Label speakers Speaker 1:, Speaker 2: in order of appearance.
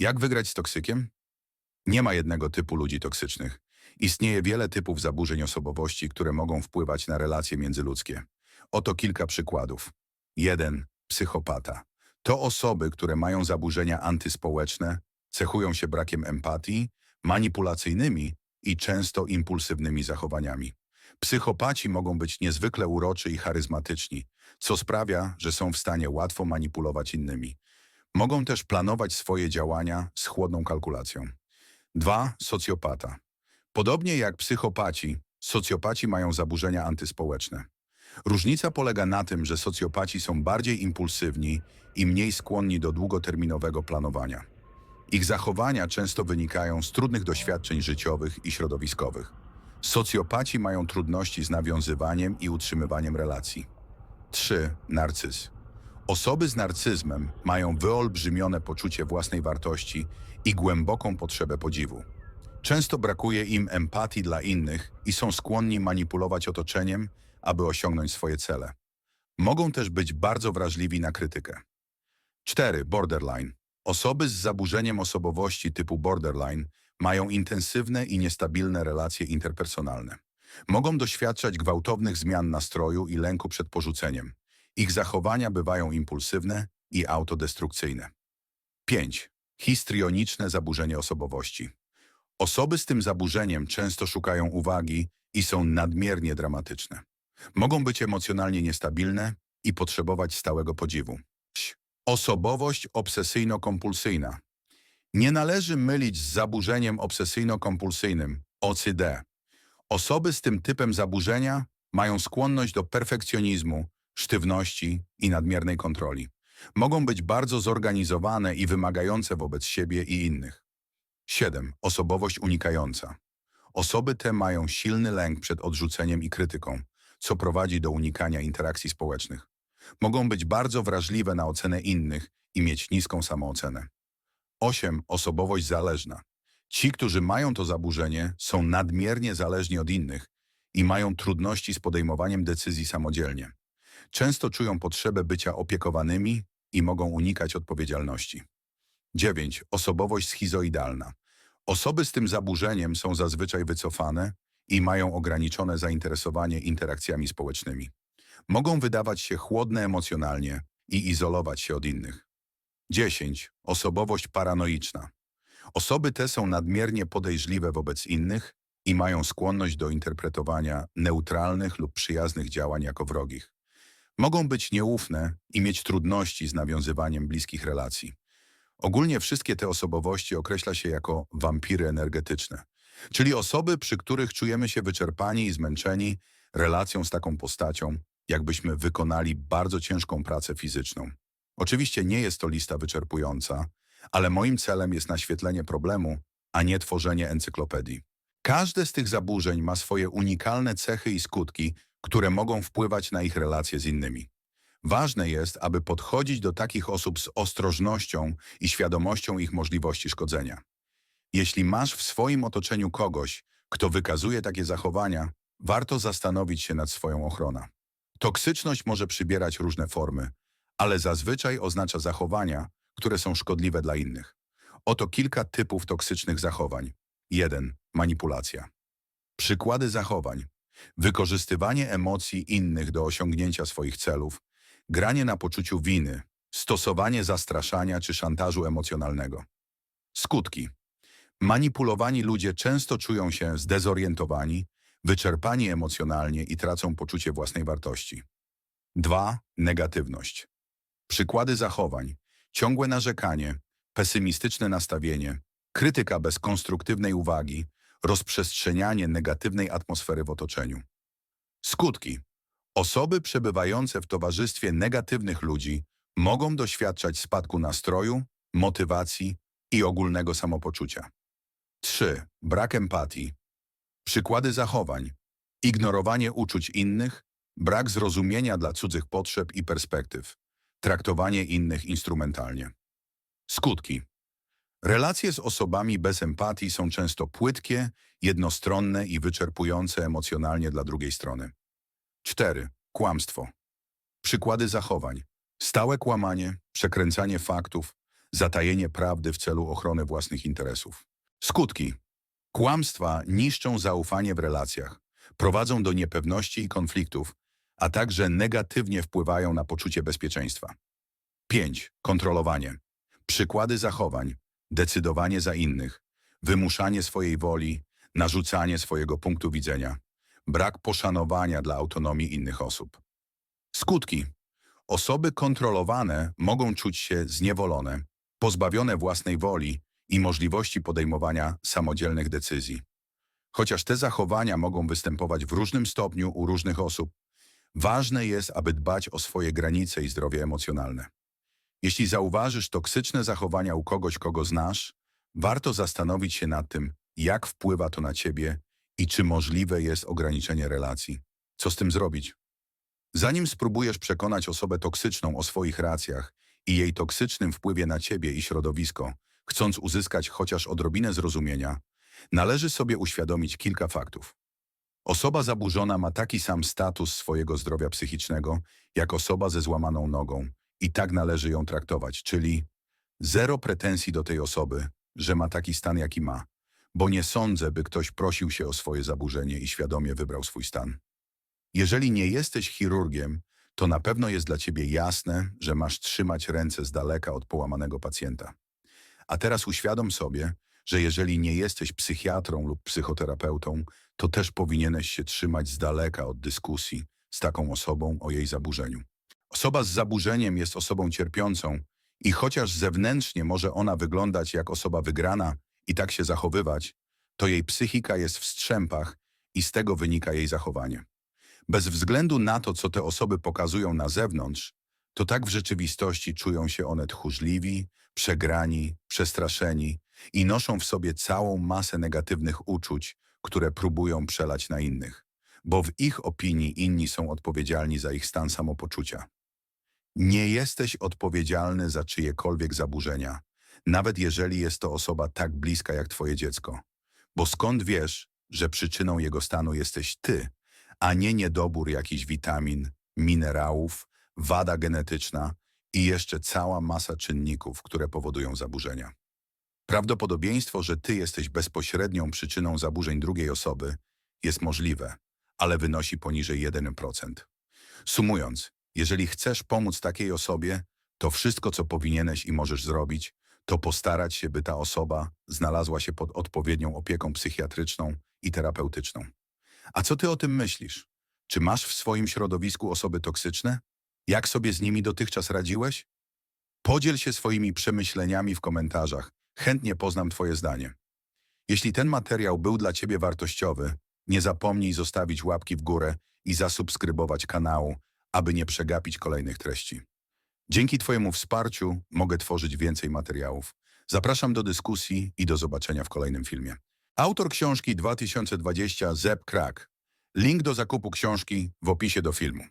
Speaker 1: Jak wygrać z toksykiem? Nie ma jednego typu ludzi toksycznych. Istnieje wiele typów zaburzeń osobowości, które mogą wpływać na relacje międzyludzkie. Oto kilka przykładów. 1. Psychopata. To osoby, które mają zaburzenia antyspołeczne, cechują się brakiem empatii, manipulacyjnymi i często impulsywnymi zachowaniami. Psychopaci mogą być niezwykle uroczy i charyzmatyczni, co sprawia, że są w stanie łatwo manipulować innymi. Mogą też planować swoje działania z chłodną kalkulacją. 2. Socjopata. Podobnie jak psychopaci, socjopaci mają zaburzenia antyspołeczne. Różnica polega na tym, że socjopaci są bardziej impulsywni i mniej skłonni do długoterminowego planowania. Ich zachowania często wynikają z trudnych doświadczeń życiowych i środowiskowych. Socjopaci mają trudności z nawiązywaniem i utrzymywaniem relacji. 3. Narcyz. Osoby z narcyzmem mają wyolbrzymione poczucie własnej wartości i głęboką potrzebę podziwu. Często brakuje im empatii dla innych i są skłonni manipulować otoczeniem, aby osiągnąć swoje cele. Mogą też być bardzo wrażliwi na krytykę. 4. Borderline. Osoby z zaburzeniem osobowości typu borderline mają intensywne i niestabilne relacje interpersonalne. Mogą doświadczać gwałtownych zmian nastroju i lęku przed porzuceniem. Ich zachowania bywają impulsywne i autodestrukcyjne. 5. Histrioniczne zaburzenie osobowości. Osoby z tym zaburzeniem często szukają uwagi i są nadmiernie dramatyczne. Mogą być emocjonalnie niestabilne i potrzebować stałego podziwu. Osobowość obsesyjno-kompulsyjna. Nie należy mylić z zaburzeniem obsesyjno-kompulsyjnym, OCD. Osoby z tym typem zaburzenia mają skłonność do perfekcjonizmu, sztywności i nadmiernej kontroli. Mogą być bardzo zorganizowane i wymagające wobec siebie i innych. 7. Osobowość unikająca. Osoby te mają silny lęk przed odrzuceniem i krytyką, co prowadzi do unikania interakcji społecznych. Mogą być bardzo wrażliwe na ocenę innych i mieć niską samoocenę. 8. Osobowość zależna. Ci, którzy mają to zaburzenie, są nadmiernie zależni od innych i mają trudności z podejmowaniem decyzji samodzielnie. Często czują potrzebę bycia opiekowanymi i mogą unikać odpowiedzialności. 9. Osobowość schizoidalna. Osoby z tym zaburzeniem są zazwyczaj wycofane i mają ograniczone zainteresowanie interakcjami społecznymi. Mogą wydawać się chłodne emocjonalnie i izolować się od innych. 10. Osobowość paranoiczna. Osoby te są nadmiernie podejrzliwe wobec innych i mają skłonność do interpretowania neutralnych lub przyjaznych działań jako wrogich. Mogą być nieufne i mieć trudności z nawiązywaniem bliskich relacji. Ogólnie wszystkie te osobowości określa się jako wampiry energetyczne, czyli osoby, przy których czujemy się wyczerpani i zmęczeni relacją z taką postacią, jakbyśmy wykonali bardzo ciężką pracę fizyczną. Oczywiście nie jest to lista wyczerpująca, ale moim celem jest naświetlenie problemu, a nie tworzenie encyklopedii. Każde z tych zaburzeń ma swoje unikalne cechy i skutki, które mogą wpływać na ich relacje z innymi. Ważne jest, aby podchodzić do takich osób z ostrożnością i świadomością ich możliwości szkodzenia. Jeśli masz w swoim otoczeniu kogoś, kto wykazuje takie zachowania, warto zastanowić się nad swoją ochroną. Toksyczność może przybierać różne formy, ale zazwyczaj oznacza zachowania, które są szkodliwe dla innych. Oto kilka typów toksycznych zachowań. 1. Manipulacja. Przykłady zachowań. Wykorzystywanie emocji innych do osiągnięcia swoich celów, granie na poczuciu winy, stosowanie zastraszania czy szantażu emocjonalnego. Skutki. Manipulowani ludzie często czują się zdezorientowani, wyczerpani emocjonalnie i tracą poczucie własnej wartości. 2. Negatywność. Przykłady zachowań. Ciągłe narzekanie, pesymistyczne nastawienie, krytyka bez konstruktywnej uwagi, rozprzestrzenianie negatywnej atmosfery w otoczeniu. Skutki. Osoby przebywające w towarzystwie negatywnych ludzi mogą doświadczać spadku nastroju, motywacji i ogólnego samopoczucia. 3. Brak empatii. Przykłady zachowań. Ignorowanie uczuć innych, brak zrozumienia dla cudzych potrzeb i perspektyw, traktowanie innych instrumentalnie. Skutki. Relacje z osobami bez empatii są często płytkie, jednostronne i wyczerpujące emocjonalnie dla drugiej strony. 4. Kłamstwo. Przykłady zachowań. Stałe kłamanie, przekręcanie faktów, zatajenie prawdy w celu ochrony własnych interesów. Skutki. Kłamstwa niszczą zaufanie w relacjach, prowadzą do niepewności i konfliktów, a także negatywnie wpływają na poczucie bezpieczeństwa. 5. Kontrolowanie. Przykłady zachowań, decydowanie za innych, wymuszanie swojej woli, narzucanie swojego punktu widzenia, brak poszanowania dla autonomii innych osób. Skutki. Osoby kontrolowane mogą czuć się zniewolone, pozbawione własnej woli i możliwości podejmowania samodzielnych decyzji. Chociaż te zachowania mogą występować w różnym stopniu u różnych osób, ważne jest, aby dbać o swoje granice i zdrowie emocjonalne. Jeśli zauważysz toksyczne zachowania u kogoś, kogo znasz, warto zastanowić się nad tym, jak wpływa to na ciebie i czy możliwe jest ograniczenie relacji. Co z tym zrobić? Zanim spróbujesz przekonać osobę toksyczną o swoich racjach i jej toksycznym wpływie na ciebie i środowisko, chcąc uzyskać chociaż odrobinę zrozumienia, należy sobie uświadomić kilka faktów. Osoba zaburzona ma taki sam status swojego zdrowia psychicznego, jak osoba ze złamaną nogą i tak należy ją traktować, czyli zero pretensji do tej osoby, że ma taki stan, jaki ma, bo nie sądzę, by ktoś prosił się o swoje zaburzenie i świadomie wybrał swój stan. Jeżeli nie jesteś chirurgiem, to na pewno jest dla ciebie jasne, że masz trzymać ręce z daleka od połamanego pacjenta. A teraz uświadom sobie, że jeżeli nie jesteś psychiatrą lub psychoterapeutą, to też powinieneś się trzymać z daleka od dyskusji z taką osobą o jej zaburzeniu. Osoba z zaburzeniem jest osobą cierpiącą i chociaż zewnętrznie może ona wyglądać jak osoba wygrana i tak się zachowywać, to jej psychika jest w strzępach i z tego wynika jej zachowanie. Bez względu na to, co te osoby pokazują na zewnątrz, to tak w rzeczywistości czują się one tchórzliwi, przegrani, przestraszeni i noszą w sobie całą masę negatywnych uczuć, które próbują przelać na innych, bo w ich opinii inni są odpowiedzialni za ich stan samopoczucia. Nie jesteś odpowiedzialny za czyjekolwiek zaburzenia, nawet jeżeli jest to osoba tak bliska jak twoje dziecko. Bo skąd wiesz, że przyczyną jego stanu jesteś ty, a nie niedobór jakichś witamin, minerałów, wada genetyczna i jeszcze cała masa czynników, które powodują zaburzenia. Prawdopodobieństwo, że ty jesteś bezpośrednią przyczyną zaburzeń drugiej osoby jest możliwe, ale wynosi poniżej 1%. Sumując, jeżeli chcesz pomóc takiej osobie, to wszystko, co powinieneś i możesz zrobić, to postarać się, by ta osoba znalazła się pod odpowiednią opieką psychiatryczną i terapeutyczną. A co ty o tym myślisz? Czy masz w swoim środowisku osoby toksyczne? Jak sobie z nimi dotychczas radziłeś? Podziel się swoimi przemyśleniami w komentarzach. Chętnie poznam Twoje zdanie. Jeśli ten materiał był dla Ciebie wartościowy, nie zapomnij zostawić łapki w górę i zasubskrybować kanału, aby nie przegapić kolejnych treści. Dzięki Twojemu wsparciu mogę tworzyć więcej materiałów. Zapraszam do dyskusji i do zobaczenia w kolejnym filmie. Autor książki 2020 Zeb Krak. Link do zakupu książki w opisie do filmu.